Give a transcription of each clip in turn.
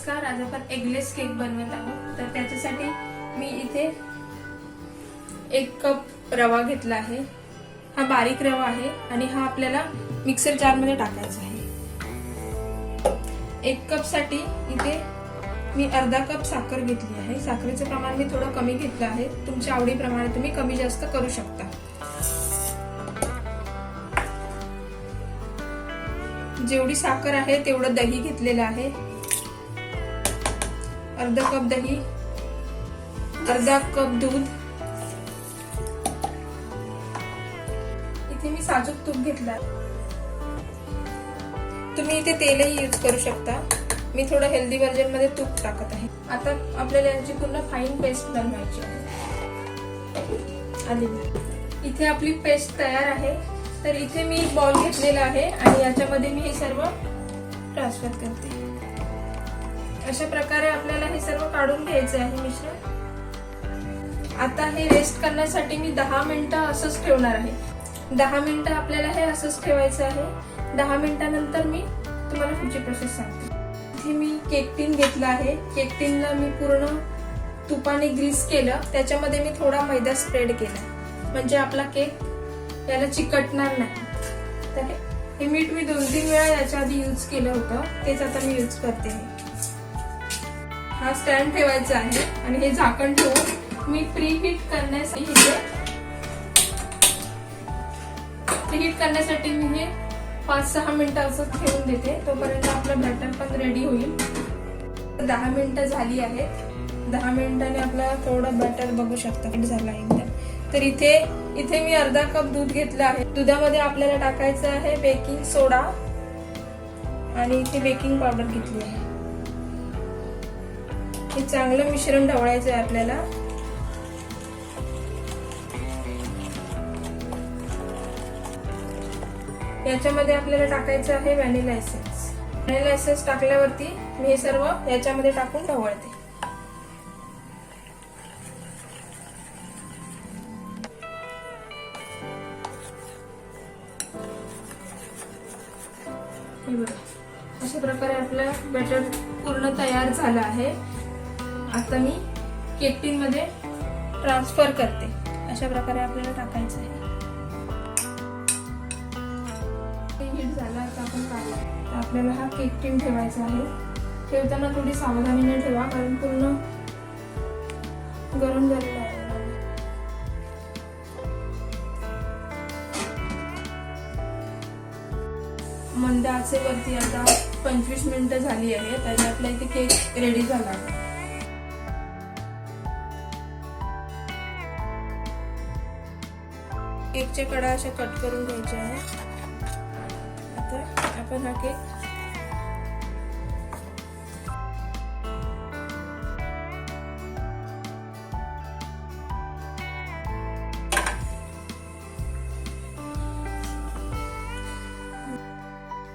नमस्कार आज आपण एगलेस केक बनवत आहोत. तर त्याच्यासाठी मी इथे एक कप रवा घेतला आहे. हा बारीक रवा आहे आणि हा आपल्याला मिक्सर जारमध्ये टाकायचा आहे. एक कपसाठी इथे मी अर्धा कप साखर घेतली आहे. साखरेचं प्रमाण मी थोडं कमी घेतलं आहे. तुमच्या आवडीप्रमाणे तुम्ही कमी जास्त करू शकता. जेवढी साखर आहे तेवढं दही घेतलेलं आहे. अर्धा कप दही अर्धा कप दूध. इथे मी साजूक तूप घेतला. तुम्ही इथे तेलही यूज करू शकता. मी थोडं हेल्दी व्हर्जनमध्ये तूप टाकत आहे. आता आपल्याला याची पूर्ण फाईन पेस्ट बनवायची आहे. आली. इथे आपली पेस्ट तयार आहे. तर इथे मी एक बॉल घेतलेला आहे आणि याच्यामध्ये मी हे सर्व ट्रान्सफर करते. अशा प्रकारे आपल्याला हे सर्व काढून घ्यायचे आहे मिश्रण आता हे रेस्ट करण्यासाठी मी दहा मिनिटं असंच ठेवणार आहे. दहा मिनिटं आपल्याला हे असंच ठेवायचं आहे. दहा मिनिटानंतर मी तुम्हाला पुढची प्रोसेस सांगते. इथे मी केक टीन घेतला आहे. केक टीनला मी पूर्ण तुपाने ग्रीस केलं. त्याच्यामध्ये मी थोडा मैदा स्प्रेड केला. म्हणजे आपला केक याला चिकटणार नाही. तर हे- मीठ मी दोन तीन वेळा याच्या आधी यूज केलं होतं. तेच आता मी यूज करते. हा स्टँड ठेवायचा आहे आणि हे झाकण ठेवून मी प्री हिट करण्यासाठी इथे प्री हिट करण्यासाठी मी हे पाच सहा मिनिटं असं ठेवून देते. तोपर्यंत आपलं बॅटर पण रेडी होईल. दहा मिनिटं झाली आहेत. दहा मिनिटाने आपला थोडं बॅटर बघू शकता. झाला एकदम. तर इथे इथे मी अर्धा कप दूध घेतलं आहे. दुधामध्ये आपल्याला टाकायचं आहे बेकिंग सोडा. आणि इथे बेकिंग पावडर घेतली आहे. हे चांगलं मिश्रण ढवळायचं आहे आपल्याला. याच्यामध्ये आपल्याला टाकायचं आहे व्हॅनिला एसेन्स व्हॅनिला एसेन्स टाकल्यावरती मी हे सर्व याच्यामध्ये टाकून ढवळते. अशा प्रकारे आपलं बॅटर पूर्ण तयार झालं आहे. आता मी केकमध्ये ट्रान्सफर करते. अशा प्रकारे आपल्याला टाकायचं आहे. हीट झाला आता आपण काढला. आपल्याला हा केक टीन ठेवायचा आहे. ठेवताना थोडी सावधानीने ठेवा कारण पूर्ण गरम झालेलं आहे. मंद आचेवरती आता पंचवीस मिनिटं झाली आहे त्याने आपल्या इथे केक रेडी झाला केकच्या कडा अशा कट करून घ्यायच्या आहे. आता आपण हा केक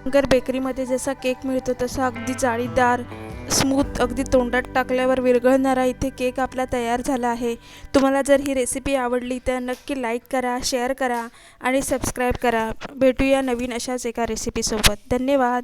शंकर बेकरीमध्ये जसा केक मिळतो तसा अगदी जाळीदार स्मूथ अगदी तोंडात टाकल्यावर विरघळणारा इथे केक आपला तयार झाला आहे. तुम्हाला जर ही रेसिपी आवडली तर नक्की लाईक करा शेअर करा आणि सबस्क्राईब करा. भेटूया नवीन अशाच एका रेसिपीसोबत धन्यवाद.